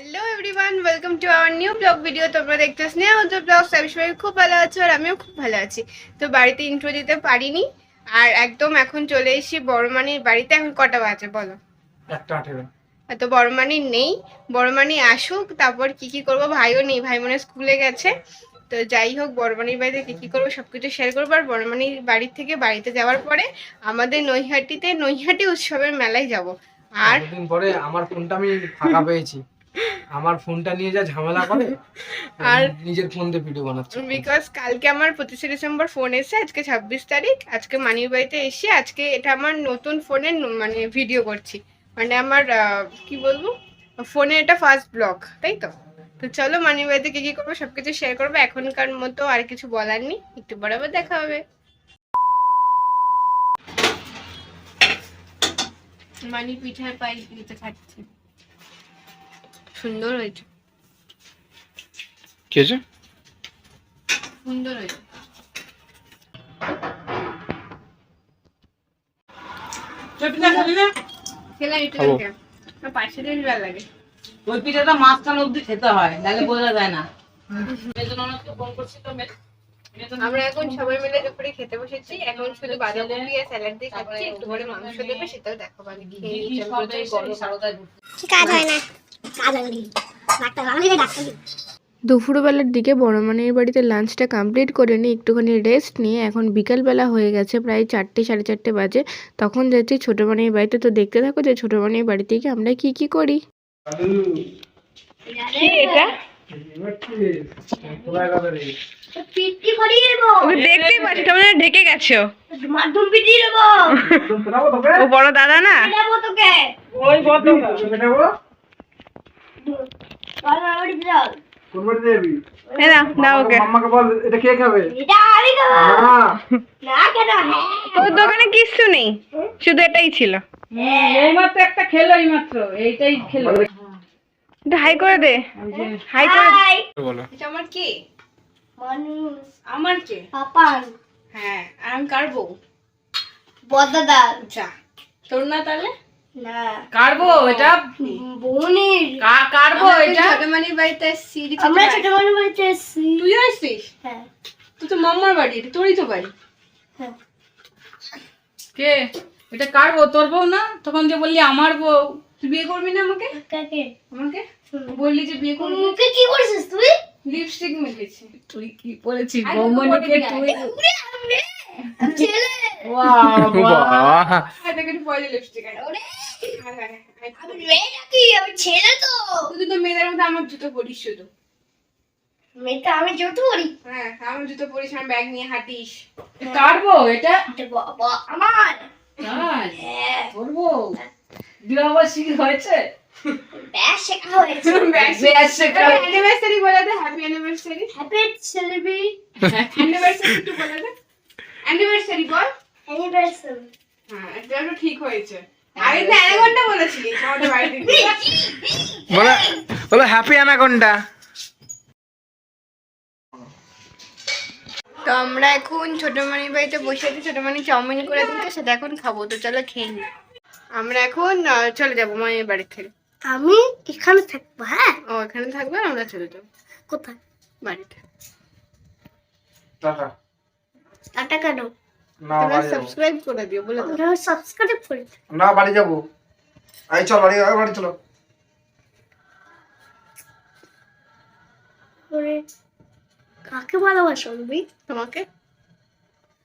Hello everyone welcome to our new blog video তোমরা দেখতে স্নেহা উজ্জ্বল blog সবাই খুব ভালো আছো আর আমিও খুব ভালো আছি। তো বাড়িতে ইন্ট্রো দিতে পারিনি। আর একদম এখন চলে এসেছি বড়মানির বাড়িতে। এখন কটা বাজে বলো? একটা আঠেরো। তো বড়মানি নেই। বড়মানি আসুক তারপর কি কি করব ভাইও নেই ভাই মনে স্কুলে গেছে। তো যাই হোক বড়মানির বাড়িতে কি কি করব সবকিছু শেয়ার করব। আর বড়মানির বাড়ি থেকে বাড়িতে যাওয়ার পরে আমাদের নৈহাটিতে নৈহাটি উৎসবের মেলায় যাব। আর দিন পরে আমার ফোনটা আমি ফাঁকা পেয়েছি। আমার ফোনটা নিয়ে যা ঝামেলা করে আর- নিজের ফোন দিয়ে ভিডিও বানাচ্ছে। বিকজ কালকে আমার পঁচিশে ডিসেম্বর ফোন এসে আজকে ছাব্বিশ তারিখ আজকে মানির বাড়িতে এসে আজকে এটা আমার নতুন ফোনের মানে ভিডিও করছি। মানে আমার আহ, কি বলব? ফোনে এটা ফার্স্ট ব্লগ তাই তো? তো চলো মানির বাড়িতে কি কি করব সবকিছু শেয়ার করব। এখনকার মতো আর কিছু বলার নেই একটু পরে আবার দেখা হবে। মানি পিঠার পাই দিতে খাচ্ছে। সুন্দর হয়েছে। কি আছে সুন্দর হয়েছে। ওই পিঠাটা মাঝখান অব্দি খেতে হয় নাহলে বোঝা যায় না। ফোন করছি তো আমরা এখন সবাই মিলে দুপুরে খেতে বসেছি এখন শুধু বাঁধাকপি আর স্যালাড দিয়ে খাচ্ছি একটু পরে মাংস দেবে সেটাও দেখো খেয়ে নিই। কাজ হয় না? কাজ না ডাক্তার আমি ডাক্তার দুপুরবেলার দিকে বড়মানির বাড়িতে লাঞ্চটা কমপ্লিট করে নিয়ে একটুখানি রেস্ট নিয়ে এখন বিকালবেলা হয়ে গেছে প্রায় চারটে সাড়ে চারটে বাজে। তখন যাচ্ছি ছোটো মানির বাড়িতে। তো দেখতে থাকো যে ছোটো মানির বাড়িতে গিয়ে আমরা কি কি করি? এটা? পাচ্ছি তোমরা ঢেকে গেছো। মাধ্যম পিটি দেবো। ও বড় দাদা না? ওই কত বল আমারই দাও কোন বাড়ি যাবি? এ দাও ওকে। মাম্মাকে বল এটা কে খাবে? এটা আমি দেবো না না। কেন? হ্যাঁ দোকানে কিচ্ছু নেই। শুধু এটাই ছিল। এইমাত্র একটা খেলো এইমাত্র এইটাই খেলো। এটা হাই করে দে। হাই করে দে। বলো। এটা আমার কি? মানুষ। আমার কে? পাপান। হ্যাঁ আর আমি কার বউ? বদাদা যা। তোর না তাহলে? কারবো এটা বোনের। কারবো এটা? ছোটমানির বাড়িতে সিঁড়ি আমরা ছোট মানুষ এসছি তুই আসছিস? হ্যাঁ। তুই তো মাম্মার বাড়ি এটা তোরই তো বাড়ি। হ্যাঁ। কে? এটা কারবো তোর বউ না? তখন যে বললি আমার বউ। তুই বিয়ে করবি না আমাকে? কাকে? আমাকে? বললি যে বিয়ে করবি। মুখে কি করেছিস তুই? লিপস্টিক মেখেছি। তুই কি বলেছিস? বৌমনিকে তুই ছেলে আমার জুতো পরিস শুধু। মেয়েটা আমি জুতো পরি? হ্যাঁ আমার জুতো পরিস আমার ব্যাগ নিয়ে হাঁটিস। কারবো এটা এটা? আমার। তাই, হ্যাঁ। তোর বউ? বিবাহ শিখি হয়েছে? ব্যাস শেখা হয়েছে। ব্যাগ বেশ শেখা হয়েছে। অ্যানিভার্সারি বলে দে হ্যাপি অ্যানিভার্সারি হ্যাপি সেলিব্রি অ্যানিভার্সারি একটু বলে দে। অ্যানিভার্সারি বল? অ্যানিভার্সারি হ্যাঁ এটা একটু ঠিক হয়েছে। আগে তো এক ঘণ্টা বলেছিলিস আমাদের বাড়িতে বলো বলো হ্যাপি অ্যানাকোন্ডা। তো আমরা এখন ছোট মানির বাড়িতে বসে আছি ছোট মানি চাউমিন করে দিতে সেটা এখন খাব তো চলো খেয়ে নিই আমরা এখন চলে যাব মায়ের বাড়ি থেকে। আমি এখানে থাকব হ্যাঁ? ও এখানে থাকবে আমরা চলে যাব। কোথায়? বাড়িতে। টাটা। টাটা কেন? না বাড়ি যাব। সাবস্ক্রাইব করে দিও বলে দাও। সাবস্ক্রাইব করি না বাড়ি যাব। আই চল বাড়ি আয়, বাড়ি চলো। করে কাকে ভালোবাসো তুমি তোমাকে?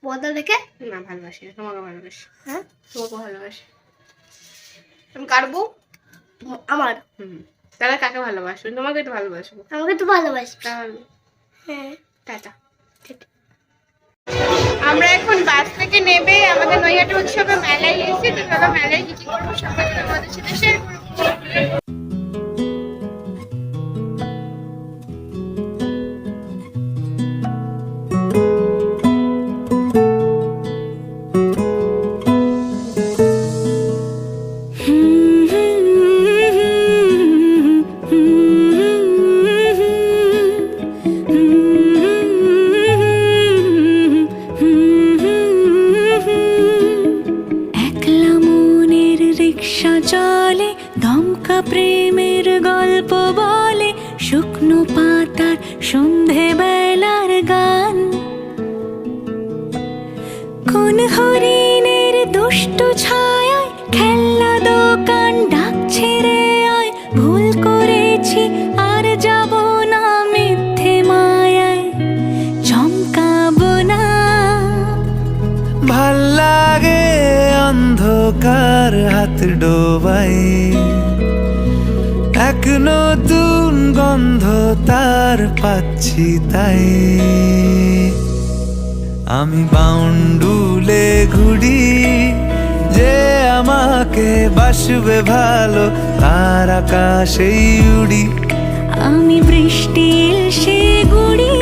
বদল দেখে? না ভালোবাসি না তোমাকে ভালোবাসি। হ্যাঁ? তোমাকে ভালোবাসি। তুমি কাটবো আমার। হুম তাহলে কাকে ভালোবাসো? তোমাকে তো ভালোবাসবো। আমাকে তো ভালোবাসি তাহলে। হ্যাঁ। টাটা। থেকে নেবে আমাদের নৈহাটি উৎসবে মেলায় এসে তো মেলায় কিছু করব সবাই আমাদের সাথে শেয়ার করব। বর্ষা জলে, দমকা প্রেমের গল্প বলে, শুকনো পাতার সন্ধে বেলার গান। কোন হরিণের দুষ্ট ছায়ায় খেল নতুন গন্ধ তার পাচ্ছি তাই। আমি বাউন্ডুলে ঘুরি, যে আমাকে বাসবে ভালো, তার আকাশেই উড়ি। আমি বৃষ্টি সে গুড়ি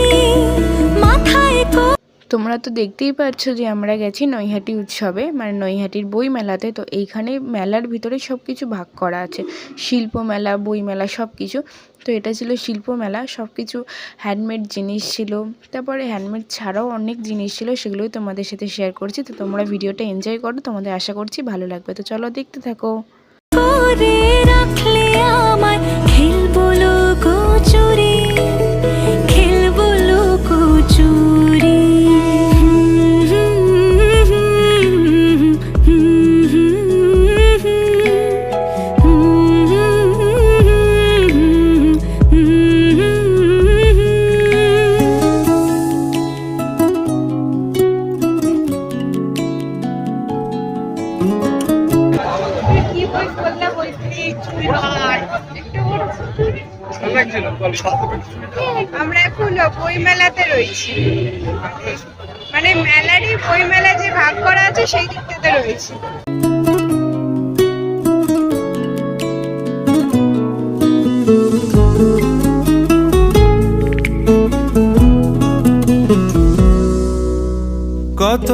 মাথায় কো তোমরা তো দেখতেই পাচ্ছ যে আমরা গেছি নৈহাটি উৎসবে মানে নৈহাটির বই মেলাতে তো এইখানে মেলার ভিতরে সব কিছু ভাগ করা আছে। শিল্প মেলা বই মেলা সব কিছু তো এটা ছিল শিল্প মেলা সব কিছু হ্যান্ডমেড জিনিস ছিল। তারপরে হ্যান্ডমেড ছাড়াও অনেক জিনিস ছিল, সেগুলোই তোমাদের সাথে শেয়ার করছি। তো তোমরা ভিডিওটা এনজয় করো, তোমাদের আশা করছি ভালো লাগবে। তো চলো দেখতে থাকো। এখন বই মেলাতে রয়েছি। মানে মেলারই বই মেলা যে ভাগ করা আছে সেই দিকটাতে রয়েছি। কত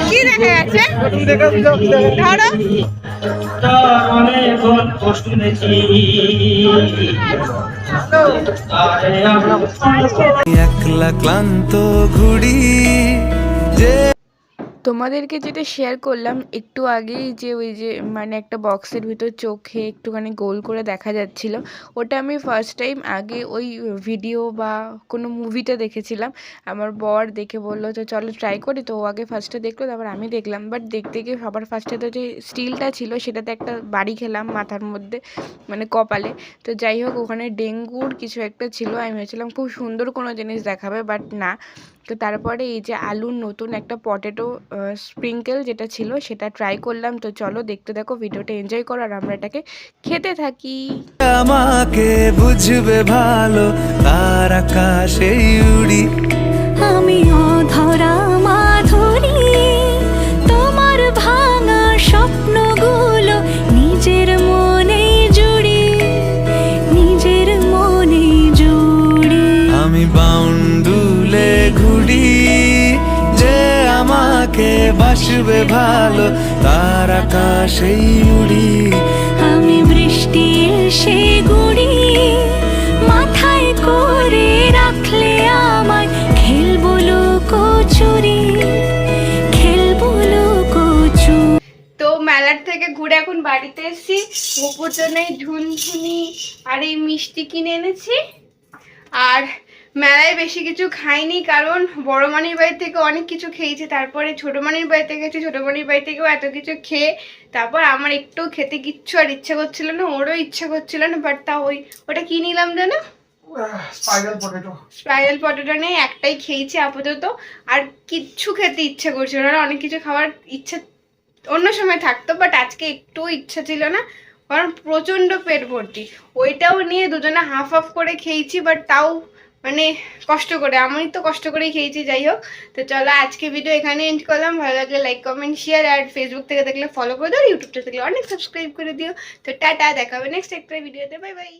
কি দেখা যাচ্ছে ধরো। তার অনেকক্ষণ কষ্ট শুনেছি একলা ক্লান্ত ঘুড়ি তোমাদেরকে যেটা শেয়ার করলাম, একটু আগেই যে ওই যে মানে একটা বক্সের ভিতর চোখে একটুখানি গোল করে দেখা যাচ্ছিল, ওটা আমি ফার্স্ট টাইম আগে ওই ভিডিও বা কোনো মুভিতে দেখেছিলাম। আমার বর দেখে বলল তো চলো ট্রাই করি। তো ও আগে ফার্স্টে দেখল, তারপর আমি দেখলাম। বাট দেখতে গিয়ে সবার ফার্স্টে তো যে স্টিলটা ছিল, সেটাতে একটা বাড়ি খেলাম মাথার মধ্যে মানে কপালে। তো যাই হোক, ওখানে ডেঙ্গুর কিছু একটা ছিল। আমি ভেবেছিলাম, খুব সুন্দর কোনো জিনিস দেখাবে। বাট না তো তারপরে এই যে আলুর নতুন একটা পটেটো স্প্রিঙ্কেল যেটা ছিল সেটা ট্রাই করলাম। তো চলো দেখতে দেখো ভিডিওটা এনজয় করো আর আমরা এটাকে খেতে থাকি। আমাকে বুঝবে ভালো তার আকাশে উড়ি। আমি অধরা মাধুরী তোমার ভাঙা স্বপ্নগুলো নিজের মনে জুড়ি নিজের মনে জুড়ি। আমি বাউন্ডুলে ঘুরি যে আমাকে বাসবে ভালো তার আকাশেই উড়ি। আমি বৃষ্টি এসে গুড়ি মাথায় করে রাখলে আমায় খেলব লুকোচুরি খেলব লুকোচুরি তো মেলার থেকে ঘুরে এখন বাড়িতে এসেছি গোপুর জন্য ঝুনঝুনি আর এই মিষ্টি কিনে এনেছি। আর মেলায় বেশি কিছু খাইনি কারণ বড় মানির বাড়ি থেকে অনেক কিছু খেয়েছি। তারপরে ছোট মানির বাড়িতে গেছি ছোট মানির বাড়ি থেকেও এত কিছু খেয়ে তারপর আমার একটু খেতে কিচ্ছু আর ইচ্ছে করছিল না ওরও ইচ্ছে করছিল না বাট তা ওই ওটা কি নিলাম পটেটো। স্পাইরাল পটেটো নেই একটাই খেয়েছি আপাতত আর কিচ্ছু খেতে ইচ্ছে করছিল না অনেক কিছু খাওয়ার ইচ্ছে অন্য সময় থাকতো বাট আজকে একটু ইচ্ছা ছিল না কারণ প্রচণ্ড পেট ভর্তি। ওইটাও নিয়ে দুজনে হাফ হাফ করে খেয়েছি বাট তাও মানে কষ্ট করে, আমি তো কষ্ট করেই খেয়েছি, যাই হোক। তো চলো, আজকে ভিডিও এখানে এন্ড করলাম। ভালো লাগলে লাইক কমেন্ট শেয়ার আর ফেসবুক থেকে দেখলে ফলো করে দিও ইউটিউবটা থেকে অনেক সাবস্ক্রাইব করে দিও। তো টাটা দেখাবে নেক্সট একটা ভিডিওতে বাই বাই